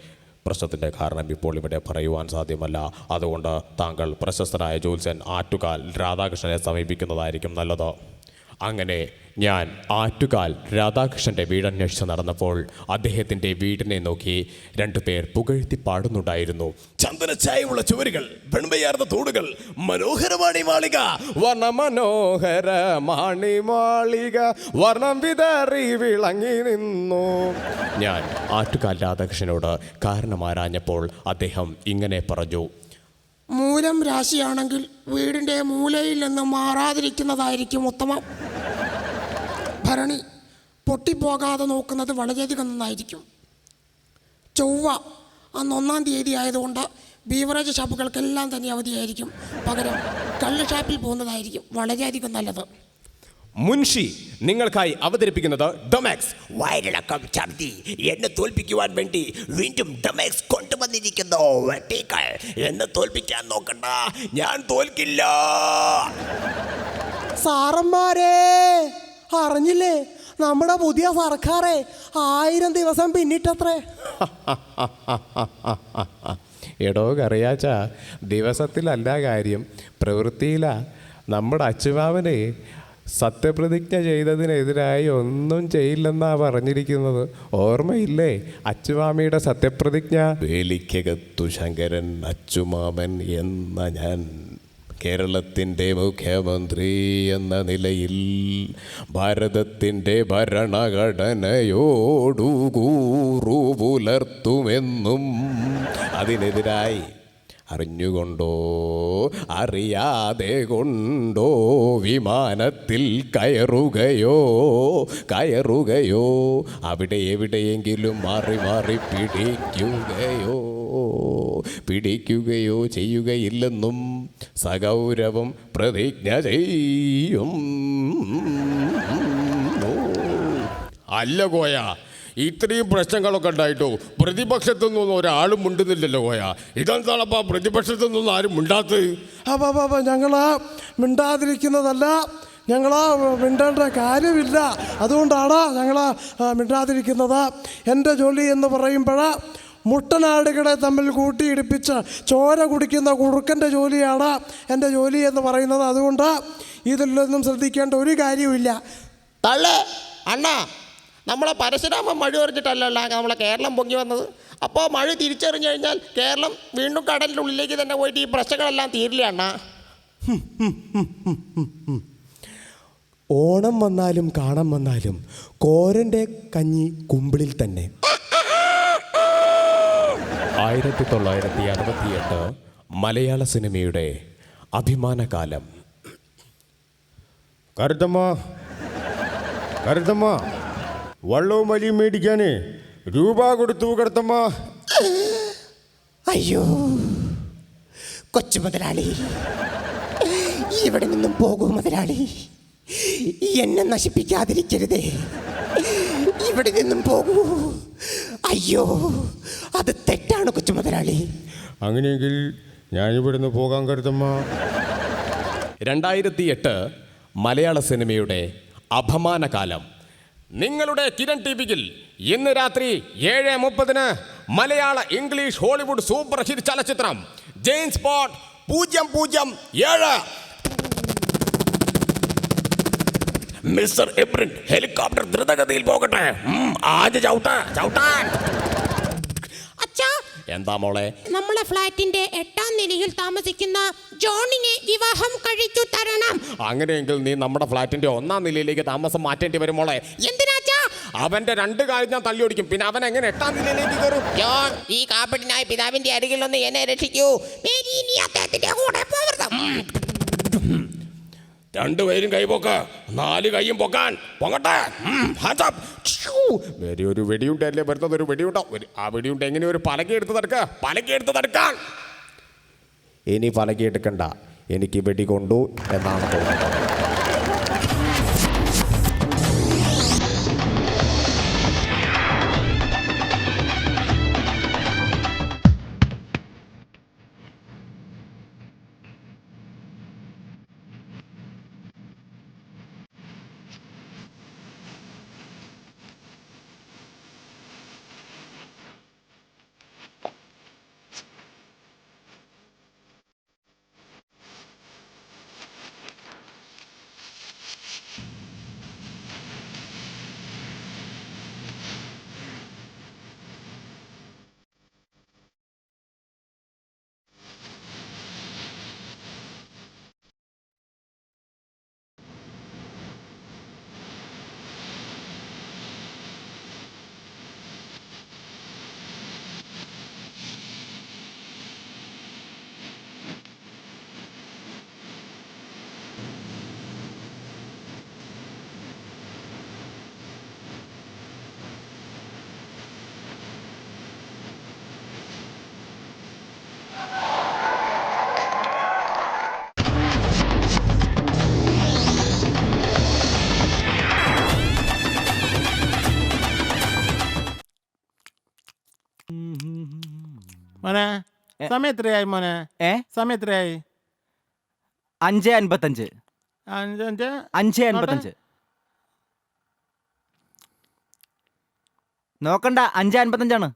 പ്രശ്നത്തിന്റെ കാരണം ഇപ്പോൾ ഇവിടെ പറയുവാൻ സാധ്യമല്ല. അതുകൊണ്ട് താങ്കൾ പ്രശസ്തനായ ജോത്സ്യൻ ആറ്റുകാൽ രാധാകൃഷ്ണനെ സമീപിക്കുന്നതായിരിക്കും നല്ലത്. അങ്ങനെ ഞാൻ ആറ്റുകാൽ രാധാകൃഷ്ണന്റെ വീടന്വേഷിച്ച് നടന്നപ്പോൾ അദ്ദേഹത്തിന്റെ വീടിനെ നോക്കി രണ്ടുപേർ പുകഴ്ത്തി പാടുന്നുണ്ടായിരുന്നു. ചന്ദനച്ചായുള്ള ചുവരുകൾ വെണ്മയാർന്ന തോടുകൾ മനോഹരമാണി മാളിക. വർണ മാണി മാളിക വർണം വിതറി വിളങ്ങി നിന്നു. ഞാൻ ആറ്റുകാൽ രാധാകൃഷ്ണനോട് കാരണമാരാഞ്ഞപ്പോൾ അദ്ദേഹം ഇങ്ങനെ പറഞ്ഞു മൂലം രാശിയാണെങ്കിൽ വീടിന്റെ മൂലയിൽ നിന്ന് മാറാതിരിക്കുന്നതായിരിക്കും ഉത്തമം. ഭരണി പൊട്ടിപ്പോകാതെ നോക്കുന്നത് വളരെയധികം നന്നായിരിക്കും. ചൊവ്വ അന്ന് ഒന്നാം തീയതി ആയതുകൊണ്ട് ബീവറേജ് ഷാപ്പുകൾക്കെല്ലാം തന്നെ അവധിയായിരിക്കും. പകരം കള്ള് ഷാപ്പിൽ പോകുന്നതായിരിക്കും. വളരെയധികം നല്ലത്. മുൻഷി നിങ്ങൾക്കായി അവതരിപ്പിക്കുന്നത് ഡൊമാക്സ് വയറിളക്കം ഛർദി. എന്നെ തോൽപ്പിക്കുവാൻ വേണ്ടി വീണ്ടും ഡൊമാക്സ് കൊണ്ടുവന്നിരിക്കുന്നു. വെട്ടിക്കൾ എന്നെ തോൽപ്പിക്കാൻ നോക്കണ്ട. ഞാൻ തോൽക്കില്ല. സാറന്മാരെ അറിഞ്ഞില്ലേ? നമ്മുടെ പുതിയ സർക്കാരെ ആയിരം ദിവസം പിന്നിട്ടത്രേ. എടോ കറിയാച്ച ദിവസത്തിലല്ല കാര്യം. പ്രവൃത്തിയിലാ. നമ്മുടെ അച്ചുമാവനെ സത്യപ്രതിജ്ഞ ചെയ്തതിനെതിരായി ഒന്നും ചെയ്യില്ലെന്നാ പറഞ്ഞിരിക്കുന്നത്. ഓർമ്മയില്ലേ? അച്ചുമാമിയുടെ സത്യപ്രതിജ്ഞ? വേലിക്കകത്തു ശങ്കരൻ അച്ചുമാമൻ എന്ന ഞാൻ കേരളത്തിന്റെ മുഖ്യമന്ത്രി എന്ന നിലയിൽ ഭാരതത്തിന്റെ ഭരണഘടനയോടു കൂറു പുലർത്തുമെന്നും അതിനെതിരായി അറിഞ്ഞുകൊണ്ടോ? അറിയാതെ കൊണ്ടോ? വിമാനത്തിൽ കയറുകയോ? കയറുകയോ? അവിടെ എവിടെയെങ്കിലും മാറി മാറി പിടിക്കുകയോ? പിടിക്കുകയോ ചെയ്യുകയില്ലെന്നും സഗൗരവം പ്രതിജ്ഞ ചെയ്യും. അല്ല കോയ ഇത്രയും പ്രശ്നങ്ങളൊക്കെ ഉണ്ടായിട്ടോ? പ്രതിപക്ഷത്തു നിന്നൊന്നും ഒരാളും മിണ്ടുന്നില്ലല്ലോ പോയാ ഇതെന്താണപ്പാ? പ്രതിപക്ഷത്തു നിന്നൊന്നും ആരും മിണ്ടാത്തത്? അപ്പൊ ഞങ്ങളാ മിണ്ടാതിരിക്കുന്നതല്ല. ഞങ്ങളാ മിണ്ടേണ്ട കാര്യമില്ല. അതുകൊണ്ടാണ് ഞങ്ങളാ ആ, മിണ്ടാതിരിക്കുന്നത്. എന്റെ ജോലി എന്ന് പറയുമ്പോൾ മുട്ടനാടുകളെ തമ്മിൽ കൂട്ടിയിടിപ്പിച്ച് ചോര കുടിക്കുന്ന കുറുക്കന്റെ ജോലിയാണ് എന്റെ ജോലി എന്ന് പറയുന്നത്. അതുകൊണ്ട് ഇതിലൊന്നും ശ്രദ്ധിക്കേണ്ട ഒരു കാര്യമില്ല തള്ളേ അണ്ണാ നമ്മളെ പരശുരാമൻ മഴ എറിഞ്ഞിട്ടല്ലല്ലോ നമ്മളെ കേരളം പൊങ്ങി വന്നത്. അപ്പോൾ മഴ തിരിച്ചറിഞ്ഞു കഴിഞ്ഞാൽ കേരളം വീണ്ടും കടലിന്റെ ഉള്ളിലേക്ക് തന്നെ പോയിട്ട് ഈ പ്രശ്നങ്ങളെല്ലാം തീരില്ല അണ്ണാ? ഓണം വന്നാലും കാണം വന്നാലും കോരന്റെ കഞ്ഞി കുമ്പിളിൽ തന്നെ. ആയിരത്തി തൊള്ളായിരത്തി അറുപത്തിയെട്ട് മലയാള സിനിമയുടെ അഭിമാനകാലം. കരുതമ്മ. കരുത്തമ്മ വള്ളവും വലിയും മേടിക്കാനേ. രൂപ കൊടുത്തു കിടത്തമ്മ അയ്യോ കൊച്ചു മുതലാളി ഇവിടെ നിന്നും പോകൂ മുതലാളി. എന്നെ നശിപ്പിക്കാതിരിക്കരുതേ. ഇവിടെ നിന്നും പോകൂ. അയ്യോ അത് തെറ്റാണ് കൊച്ചു മുതലാളി അങ്ങനെയെങ്കിൽ ഞാനിവിടുന്ന് പോകാൻ കരുതമ്മ രണ്ടായിരത്തി എട്ട് മലയാള സിനിമയുടെ അപമാനകാലം. നിങ്ങളുടെ കിരൺ ടി വിയിൽ ഇന്ന് രാത്രി ഏഴ് മുപ്പതിന് മലയാള ഇംഗ്ലീഷ് ഹോളിവുഡ് സൂപ്പർ ഹിറ്റ് ചലച്ചിത്രം ജെയിംസ് ബോട്ട് പൂജ്യം പൂജ്യം ഏഴ്. മിസ്റ്റർ എബ്രിൻ ഹെലികോപ്റ്റർ ദ്രുതഗതിയിൽ പോകട്ടെ. ആദ്യ ചവിട്ട. ചവിട്ടാൻ. എന്താ മോളെ? നമ്മളെ ഫ്ലാറ്റിന്റെ എട്ടാം നിലയിൽ താമസിക്കുന്ന ജോണിനെ വിവാഹം കഴിച്ചു തരണം. അങ്ങനെയെങ്കിൽ നീ നമ്മുടെ ഫ്ലാറ്റിന്റെ ഒന്നാം നിലയിലേക്ക് താമസം മാറ്റേണ്ടി വരും മോളെ. എന്തിനാച്ചാ അവന്റെ രണ്ട് കാര്യം ഞാൻ തള്ളി ഓടിക്കും. പിന്നെ അവൻ എങ്ങനെ എട്ടാം നിലയിലേക്ക് കയറും? ജോൺ ഈ കാപ്പട്ടിനായി പിതാവിന്റെ അരികിൽ ഒന്ന് എന്നെ രക്ഷിക്കൂ. മേരി ഇനി അദ്ദേഹത്തിന്റെ കൂടെ പോകരുത് രണ്ടുപേരും കൈ പൊക്ക. നാല് കൈയും പൊക്കാൻ. പൊങ്ങട്ടെ. up. ഒരു വെടിയുണ്ടല്ലേ വരുന്നത് ഒരു വെടിയുണ്ടോ? ആ വെടിയുണ്ട് എങ്ങനെ ഒരു പലക എടുത്ത് തടുക്ക പലക എടുത്ത് തടുക്കാൻ ഇനി പലകിയെടുക്കണ്ട എനിക്ക് വെടി കൊണ്ടു എന്നാണ് തോന്നുന്നത്. മോനെ? സമയം എത്രയായി മോനെ? ഏ സമയം എത്രയായി? അഞ്ച് അൻപത്തഞ്ച്. അഞ്ച് അൻപത്തഞ്ച്. നോക്കണ്ട അഞ്ച് അൻപത്തഞ്ചാണ്.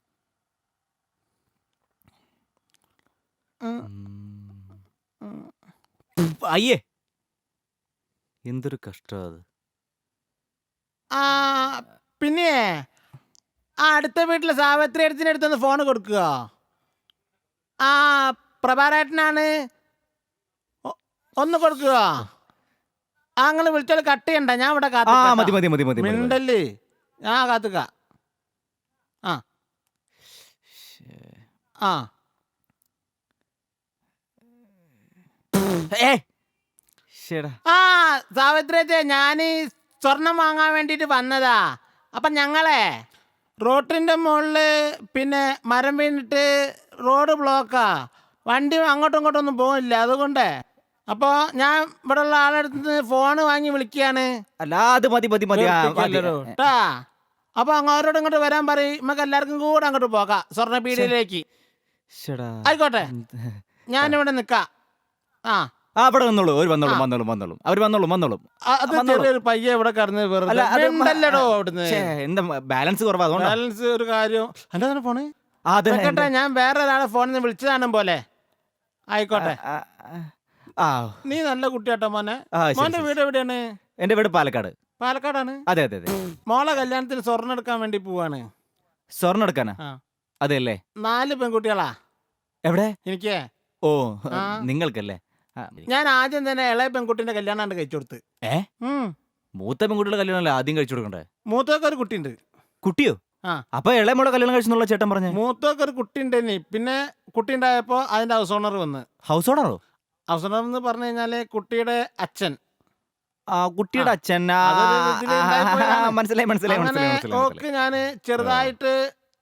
അയ്യേ. എന്തൊരു കഷ്ടം അത്. ആ പിന്നെ ആ അടുത്ത വീട്ടിലെ സാവിത്രി അടുത്തിനടുത്തൊന്ന് അടുത്തൊന്ന് ഫോൺ കൊടുക്കുക. ആ പ്രഭാരേട്ടനാണ് ഒന്ന് കൊടുക്കുക. ആ നിങ്ങൾ വിളിച്ചാൽ കട്ട് ചെയ്യണ്ട. ഞാൻ ഇവിടെ ആ മതി മതി മതി മതി മതി, മതി. മിണ്ടല്ലേ? ഞാൻ കാത്തുക ആ. ആ. ഏ ശരിടാ ആ സാവിത്രിയത്തെ ഞാൻ സ്വർണം വാങ്ങാൻ വേണ്ടിയിട്ട് വന്നതാ. അപ്പം ഞങ്ങളെ റോട്ടിന്റെ മുകളിൽ പിന്നെ മരം വീണിട്ട് റോഡ് ബ്ലോക്കാ. വണ്ടി അങ്ങോട്ടും ഇങ്ങോട്ടും ഒന്നും പോകില്ല അതുകൊണ്ട്. അപ്പോൾ ഞാൻ ഇവിടെ ഉള്ള ആളടുത്ത് ഫോണ് വാങ്ങി വിളിക്കുകയാണ് അല്ല അത് മതി മതി മതി. ആ, മതി. കേട്ടാ അപ്പൊ അങ്ങോട്ടോട് ഇങ്ങോട്ട് വരാൻ പറയും. നമുക്ക് എല്ലാവർക്കും കൂടെ അങ്ങോട്ട് പോകാം. സ്വർണപീടിയിലേക്ക് ശ്ശെടാ. ആയിക്കോട്ടെ. ഞാനിവിടെ നിൽക്കാം ആ. ആ അവിടെ വന്നോളൂ ഒരു വന്നോളും വന്നോളും വന്നോളും. അവർ വന്നോളും വന്നോളും. ആ, അത് വന്നോളൂ. ചെറിയൊരു പയ്യ ഇവിടെ കടന്ന് വെറുതെ ഛേ, എന്താ ബാലൻസ് കുറവാ അതുകൊണ്ടാ. ബാലൻസ് ഒരു കാര്യം. എന്താ ഫോണ്? അത് ഞാൻ വേറെ ഒരാളെ ഫോണിൽ നിന്ന് വിളിച്ചതാണ് പോലെ. ആയിക്കോട്ടെ. ആ, നീ നല്ല കുട്ടിയാട്ടോ മോനെ. ആ, ശരി, മോന്റെ ശരി, വീട് എവിടെയാണ്? എന്റെ വീട് പാലക്കാട്. പാലക്കാടാണ്? അതെ അതെ അതെ. മോളെ കല്യാണത്തിന് സ്വർണം എടുക്കാൻ വേണ്ടി പോവാണ്. സ്വർണം എടുക്കാനാ? ആ. അതെ അല്ലേ? നാല് പെൺകുട്ടികളാ. എവിടെ? എനിക്ക്. ഓ ആ. നിങ്ങൾക്കല്ലേ? ആ, ഞാൻ ആദ്യം തന്നെ ഇളയ പെൺകുട്ടിന്റെ കല്യാണമാണ് കഴിച്ചു കൊടുത്ത്. ഏ. മൂത്ത പെൺകുട്ടിയുടെ കല്യാണമല്ലേ ആദ്യം കഴിച്ചു കൊടുക്കണ്ടേ? മൂത്തൊക്കെ ഒരു കുട്ടിയുണ്ട്. കുട്ടിയോ. അപ്പൊ ഇളയമോടെ കല്യാണം കഴിച്ചെന്നുള്ള ചേട്ടൻ പറഞ്ഞു? മൂത്തൊക്കെ ഒരു കുട്ടി ഉണ്ടായി പിന്നെ കുട്ടി ഉണ്ടായപ്പോ അതിന്റെ ഹൗസ് ഓണർ വന്ന്. ഹൗസ് ഓണറോ ഹൗസ് ഓണർ എന്ന് പറഞ്ഞു കഴിഞ്ഞാൽ കുട്ടിയുടെ അച്ഛൻ. ആ കുട്ടിയുടെ അച്ഛൻ. മനസ്സിലായി മനസ്സിലായി ഓക്കെ മനസ്സിലായി മനസ്സിലായി ഓക്ക് ഞാൻ ചെറുതായിട്ട്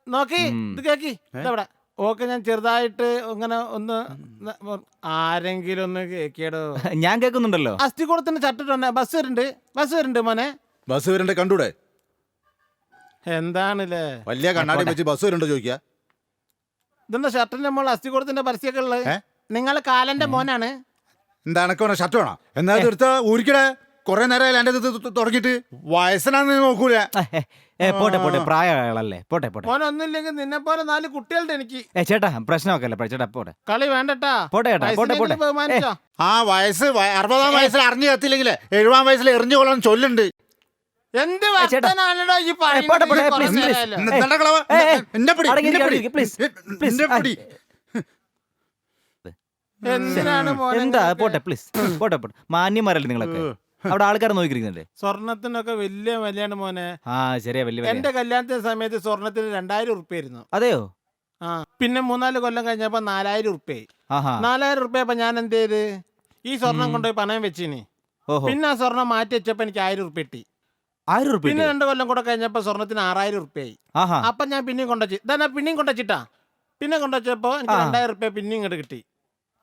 നോക്കി. ഇത് കേക്കി ഇതവിടെ ഓക്കെ ഞാൻ ചെറുതായിട്ട് ഇങ്ങനെ ഒന്ന് ആരെങ്കിലും ഒന്ന് കേക്കിയടോ. ഞാൻ കേൾക്കുന്നുണ്ടല്ലോ. അസ്ഥി അസ്ഥികൂടത്തിന് ചട്ടിട്ടുണ്ട് ബസ് വരുന്നുണ്ട് ബസ് വരുന്നുണ്ട് മോനെ. ബസ് വരുന്നുണ്ട് കണ്ടൂടെ? എന്താണല്ലേ? വലിയ കണ്ണാടി വെച്ച് ബസ് വരുന്നുണ്ടോ ചോദിക്കാ? ഇതെന്താ ഷർട്ടിന്റെ മോൾ അസ്ഥികൂടത്തിന്റെ പരസ്യമൊക്കെ ഉള്ളത്? നിങ്ങൾ കാലന്റെ മോനാണ്. എന്താ എനക്ക് വേണം? ഷർട്ട് വേണം? എന്നാ എടുത്ത ഊരിക്കടെ കൊറേ നേരം എന്റെ തുടങ്ങിട്ട് വയസ്സനാന്ന് നോക്കൂല. പോട്ടെ പോട്ടെ പ്രായമാളല്ലേ പോട്ടെ പോട്ടെ. മോൻ ഒന്നുമില്ലെങ്കിൽ നിന്നെ പോലെ നാല് കുട്ടികളുടെ എനിക്ക്. ചേട്ടാ പ്രശ്നമൊക്കെ അല്ലേ? ചേട്ടാ പോട്ടെ. കളി വേണ്ടട്ടാ. പോട്ടെ ചേട്ടാ പോട്ടെ പോട്ടെ. ആ വയസ്സ് വയ- അറുപതാം വയസ്സിൽ അറിഞ്ഞു കത്തില്ലെങ്കിലേ എഴുപതാം വയസ്സിൽ എറിഞ്ഞു കൊള്ളാൻ ചൊല്ലുണ്ട്. എന്ത്. വർത്തനാണല്ലോ ഈ ഏ, പോട്ടെ പോട്ടെ പറയുന്നത്? എന്താ പോട്ടെ പ്ലീസ് പോട്ടെ പോട്ടെ. മാന്യന്മാരല്ലേ നിങ്ങളൊക്കെ? അവിടെ ആൾക്കാരെ നോക്കിയിരിക്കുന്നുണ്ട് സ്വർണത്തിനൊക്കെ വലിയ വിലയാണ് മോനെ. ആ ശരിയാ വലിയ വലിയ. എന്റെ കല്യാണത്തിന്റെ സമയത്ത് സ്വർണത്തിന് രണ്ടായിരം ഉറുപ്പായിരുന്നു അതെയോ? ആ പിന്നെ മൂന്നാൽ കൊല്ലം കഴിഞ്ഞപ്പോ നാലായിരം ഉറുപ്പ്യായി. ആഹാ. നാലായിരം ഉറുപ്പ്യപ്പോ ഞാൻ എന്ത് ചെയ്ത്? ഈ സ്വർണം കൊണ്ടുപോയി പണയം വെച്ചിനി. ഓഹോ. പിന്നെ ആ സ്വർണം മാറ്റി വെച്ചപ്പോ എനിക്ക് ആയിരം ഉറുപ്പ്യ കിട്ടി. ആയിരം പിന്നെ രണ്ട് കൊല്ലം കൂടെ കഴിഞ്ഞപ്പോ സ്വർണത്തിന് ആറായിരം ഉറുപ്പ്യായി ആഹാ. അപ്പൊ ഞാൻ പിന്നെയും കൊണ്ടുവച്ച്. ഇതാ പിന്നെയും കൊണ്ടുവച്ചിട്ടാ? പിന്നെ കൊണ്ടുവച്ചപ്പോ എനിക്ക് ആ. രണ്ടായിരം ഉറുപ്പ്യ പിന്നെയും ഇങ്ങോട്ട് കിട്ടി.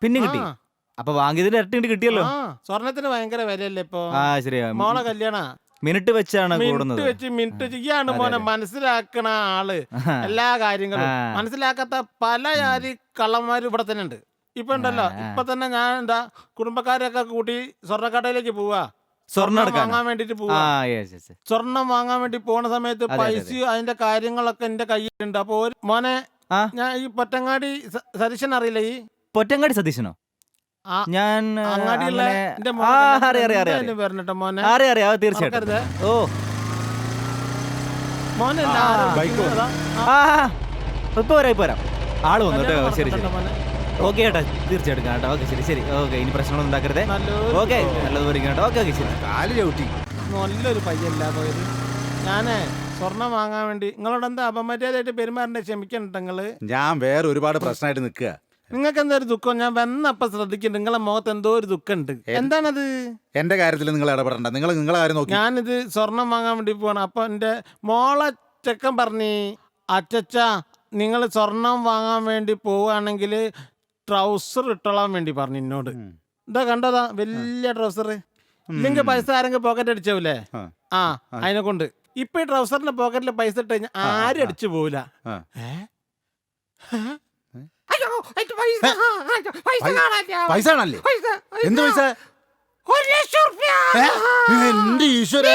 പിന്നെ കിട്ടി. ആ. അപ്പൊ വാങ്ങിയതിന്റെ ഇരട്ടി ഇങ്ങട് കിട്ടിയല്ലോ. ആ സ്വർണത്തിന് ഭയങ്കര വിലയല്ലേ ഇപ്പൊ? ആ ശരിയാ. മോളെ കല്യാണ? മിനിറ്റ് വെച്ചാണ് മിനിറ്റ് കൂടുന്നത്. വെച്ച് മിനിറ്റ് വെച്ച്. ഇയാണ് അതെ, മോനെ മനസ്സിലാക്കണ ആൾ. എല്ലാ കാര്യങ്ങളും. ആ. മനസ്സിലാക്കാത്ത പല ജാതി കള്ളന്മാരും ഇവിടെ തന്നെ ഉണ്ട്. ഇപ്പൊ ഉണ്ടല്ലോ. ഇപ്പൊ തന്നെ ഞാൻ എന്താ കുടുംബക്കാരെയൊക്കെ കൂട്ടി സ്വർണക്കടയിലേക്ക് പോവാ. സ്വർണം എടുക്കാൻ വാങ്ങാൻ വേണ്ടിട്ട് ആ പോവാ യെസ് യെസ് സ്വർണം വാങ്ങാൻ വേണ്ടി പോണ സമയത്ത് അതെ, അതെ, പൈസ അതിന്റെ കാര്യങ്ങളൊക്കെ എന്റെ കയ്യിലുണ്ട്. അപ്പൊ ഒരു മോനെ ആ. ഞാൻ ഈ പൊറ്റങ്ങാടി സ- സതീശൻ അറിയില്ല ഈ? പൊറ്റങ്ങാടി സതീശനോ? ആ, ഞാൻ ഏ, അങ്ങാടിയുള്ള അങ്ങനെ- എന്റെ ആ മോനെ അറിയാം അറിയാം അറിയാം എന്തായാലും വരണട്ടോ മോനെ. അറിയാം അറിയാം അത് തീർച്ചയായിട്ടും. മറക്കരുത്. ഓ. മോനെ ബൈക്ക്. ആ ഇപ്പൊ വരാം ഇപ്പൊ വരാം ആൾ വന്നു കേട്ടോ ശരി ശരി. മോനെ. ഓക്കെ ചേട്ടാ തീർച്ചയായിട്ടും കേട്ടോ. ഓക്കെ ശരി ശരി. ഓക്കെ ഇനി പ്രശ്നങ്ങളൊന്നും ഉണ്ടാക്കരുതേ. ഓക്കെ നല്ലതുപോലെ കേട്ടോ. ഓക്കെ ഓക്കെ ശരി. കാൽ ചവിട്ടി. നല്ലൊരു പയ്യല്ല പോയത് ഞാനേ സ്വർണം വാങ്ങാൻ വേണ്ടി നിങ്ങളോട് എന്താ അപമര്യാദയായിട്ട് പെരുമാറിന്റെ ക്ഷമിക്കണ്ട നിങ്ങൾ. ഞാൻ വേറെ ഒരുപാട് പ്രശ്നമായിട്ട് നിൽക്കുക. നിങ്ങൾക്ക് എന്താ ഒരു ദുഃഖം? ഞാൻ വന്നപ്പോ ശ്രദ്ധിക്കുന്നുണ്ട്. നിങ്ങളെ മുഖത്ത് എന്തോ ഒരു ദുഃഖമുണ്ട്. എന്താണത്? എന്റെ കാര്യത്തിൽ നിങ്ങൾ ഇടപെടണ്ട. നിങ്ങൾ നിങ്ങളെ കാര്യം നോക്കി. ഞാനിത് സ്വർണം വാങ്ങാൻ വേണ്ടി പോവാണ്. അപ്പൊ എന്റെ മോളെ ചെക്കൻ പറഞ്ഞു അച്ചച്ച നിങ്ങൾ സ്വർണം വാങ്ങാൻ വേണ്ടി പോവുകയാണെങ്കിൽ ട്രൗസർ ഇട്ടോളാൻ വേണ്ടി പറഞ്ഞു എന്നോട് എന്താ കണ്ടതാ വലിയ ട്രൗസർ ഇല്ലെങ്കിൽ പൈസ ആരെങ്കിലും പോക്കറ്റ് അടിച്ചാവൂലേ? ആ. അതിനെ കൊണ്ട്. ഇപ്പൊ ഈ ട്രൗസറിന്റെ പോക്കറ്റിൽ പൈസ ഇട്ട് കഴിഞ്ഞാൽ ആരും അടിച്ചു പോവില്ല? പൈസ പൈസ പൈസ. എന്ത്. എന്റെ ഈശ്വര.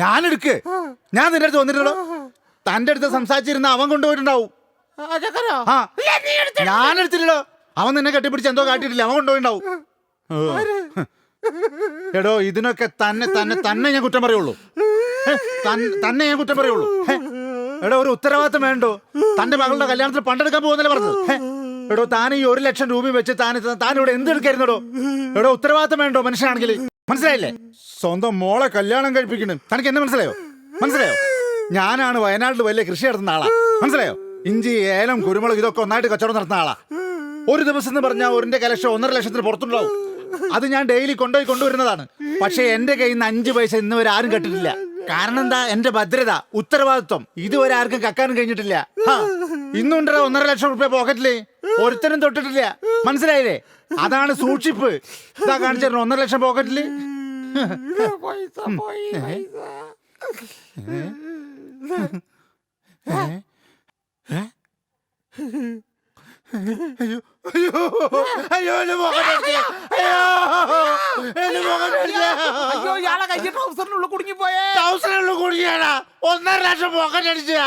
ഞാൻ എടുക്ക് ഞാൻ നിന്റെ അടുത്ത് വന്നിട്ടുണ്ടോ തന്റെ അടുത്ത് സംസാരിച്ചിരുന്ന അവൻ കൊണ്ടുപോയിട്ടുണ്ടാവും. ആ, ഞാൻ എടുത്തില്ലല്ലോ അവൻ നിന്നെ കെട്ടിപ്പിടിച്ച് എന്തോ കാട്ടിട്ടില്ല അവൻ കൊണ്ടുപോയിണ്ടാവും. എടോ ഇതിനൊക്കെ തന്നെ തന്നെ തന്നെ ഞാൻ കുറ്റം പറയുള്ളൂ. തന്നെ ഞാൻ കുറ്റം പറയുള്ളൂ. എടോ ഒരു ഉത്തരവാദിത്തം വേണ്ടോ? തന്റെ മകളുടെ കല്യാണത്തിൽ പണ്ടെടുക്കാൻ പോകുന്നില്ല പറഞ്ഞത്? എടോ താൻ ഈ ഒരു ലക്ഷം രൂപ വെച്ച് താൻ താൻ ഇവിടെ എന്ത് എടുക്കായിരുന്നോ എടോ ഉത്തരവാദിത്തം വേണ്ടോ മനുഷ്യനാണെങ്കിൽ? മനസ്സിലായില്ലേ? സ്വന്തം മോളെ കല്യാണം കഴിപ്പിക്കണം തനിക്ക് എന്നെ മനസ്സിലായോ? മനസ്സിലായോ? ഞാനാണ് വയനാട്ടിൽ വലിയ കൃഷി നടത്തുന്ന ആളാ. മനസ്സിലായോ? ഇഞ്ചി ഏലം കുരുമുളക് ഇതൊക്കെ ഒന്നായിട്ട് കച്ചവടം നടത്തുന്ന ആളാ. ഒരു ദിവസം എന്ന് പറഞ്ഞാൽ ഒരിന്റെ കലക്ഷൻ ഒന്നര ലക്ഷത്തിന് പുറത്തുണ്ടാവും. അത് ഞാൻ ഡെയിലി കൊണ്ടുപോയി കൊണ്ടുവരുന്നതാണ്. പക്ഷേ എന്റെ കയ്യിൽ നിന്ന് അഞ്ച് പൈസ ഇന്ന് വരെ ആരും കെട്ടിട്ടില്ല. കാരണം എന്താ? എന്റെ ഭദ്രത ഉത്തരവാദിത്വം. ഇതുവരെ ആർക്കും കക്കാനും കഴിഞ്ഞിട്ടില്ല. ഇന്നുണ്ടോ ഒന്നര ലക്ഷം റുപ്യ പോക്കറ്റിൽ. ഒരുത്തരും തൊട്ടിട്ടില്ല. മനസ്സിലായില്ലേ? അതാണ് സൂക്ഷിപ്പ്. ഇതാ കാണിച്ചു ഒന്നര ലക്ഷം പോക്കറ്റിൽ. പൈസ അയ്യോ അയ്യോ അയ്യോ എന്റെ പോക്കറ്റ് അയ്യോ എന്റെ പോക്കറ്റ് അയ്യോ ഇയാളെ കയ്യിൽ ട്രൗസറിനുള്ളിൽ കുടുങ്ങിപ്പോയേ. തൗസൻഡിനുള്ളിൽ കുടുങ്ങിയാടാ ഒന്നര ലക്ഷം പോക്കറ്റ് അടിച്ചാ.